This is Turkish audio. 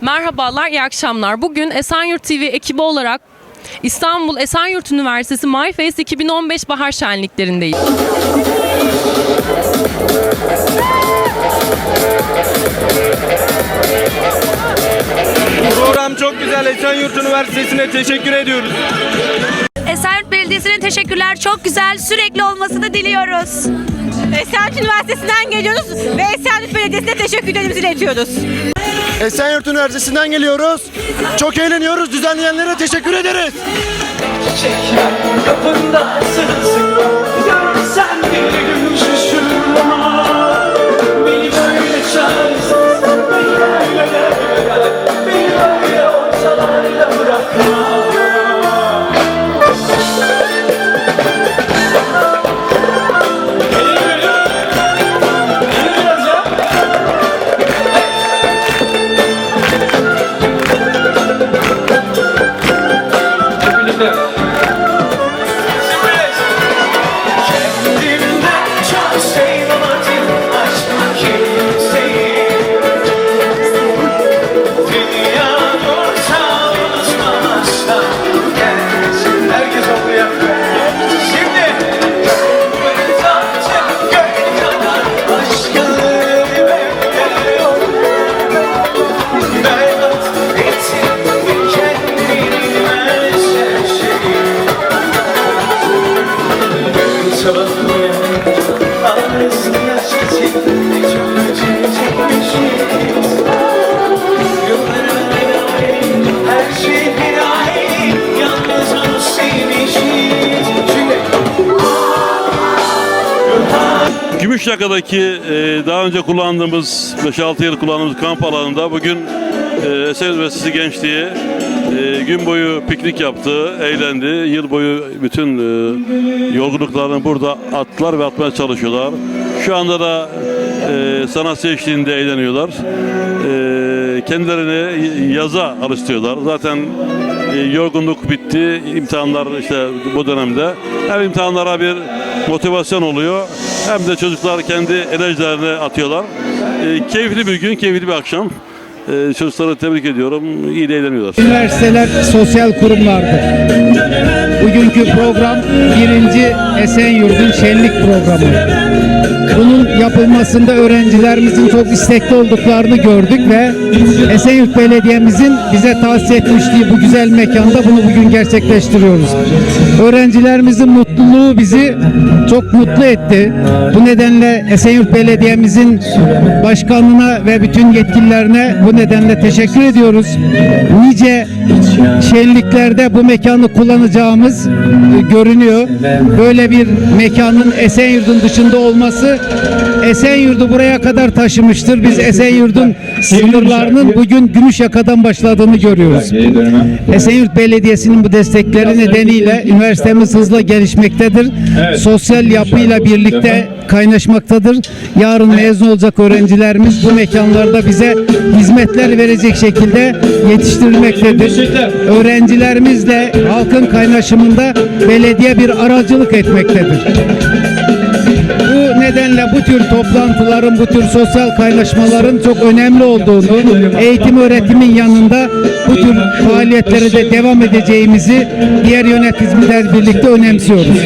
Merhabalar, iyi akşamlar. Bugün Esenyurt TV ekibi olarak İstanbul Esenyurt Üniversitesi MyFest 2015 Bahar Şenliklerindeyiz. Program çok güzel. Esenyurt Üniversitesi'ne teşekkür ediyoruz. Esenyurt Belediyesi'ne teşekkürler. Çok güzel. Sürekli olmasını diliyoruz. Esenyurt Üniversitesi'nden geliyoruz ve Esenyurt Belediyesi'ne teşekkürlerimizi iletiyoruz. Esenyurt Üniversitesi'nden geliyoruz. Çok eğleniyoruz. Düzenleyenlere teşekkür ederiz. Çeker kapında sırasın Gümüşyaka'daki e, daha önce kullandığımız 5-6 yıl kullandığımız kamp alanında bugün e, Eser Üniversitesi gençliği e, gün boyu piknik yaptı, eğlendi. Yıl boyu bütün e, yorgunluklarını burada attılar ve atmaya çalışıyorlar. Şu anda da e, sanatçı eşliğinde eğleniyorlar. E, kendilerini yaza alıştırıyorlar. Zaten yorgunluk bitti. İmtihanlar işte bu dönemde. Hem imtihanlara bir motivasyon oluyor. Hem de çocuklar kendi enerjilerini atıyorlar. Keyifli bir gün, keyifli bir akşam. E, çocukları tebrik ediyorum. İyi de eğleniyorlar. Üniversiteler sosyal kurumlardır. Bugünkü program birinci Esenyurt'un şenlik programı. Bunun yapılmasında öğrencilerimizin çok istekli olduklarını gördük ve Esenyurt Belediye'mizin bize tahsis etmişliği bu güzel mekanda bunu bugün gerçekleştiriyoruz. Öğrencilerimizin mutluluğu bizi çok mutlu etti. Bu nedenle Esenyurt Belediye'mizin başkanına ve bütün yetkililerine bu nedenle teşekkür ediyoruz. Nice şenliklerde bu mekanı kullanacağımız e, görünüyor. Böyle bir mekanın Esenyurt'un dışında olması Esenyurt'u buraya kadar taşımıştır. Biz Esenyurt'un sınırlarının bugün Gümüşyaka'dan başladığını görüyoruz. Esenyurt Belediyesi'nin bu destekleri nedeniyle üniversitemiz hızla gelişmektedir. Sosyal yapıyla birlikte kaynaşmaktadır. Yarın mezun olacak öğrencilerimiz bu mekanlarda bize hizmetler verecek şekilde yetiştirilmektedir. Öğrencilerimizle halkın kaynaşımında belediye bir aracılık etmektedir. Bu tür toplantıların, bu tür sosyal kaynaşmaların çok önemli olduğunu, eğitim öğretimin yanında bu tür faaliyetlere de devam edeceğimizi diğer yönetimler birlikte önemsiyoruz.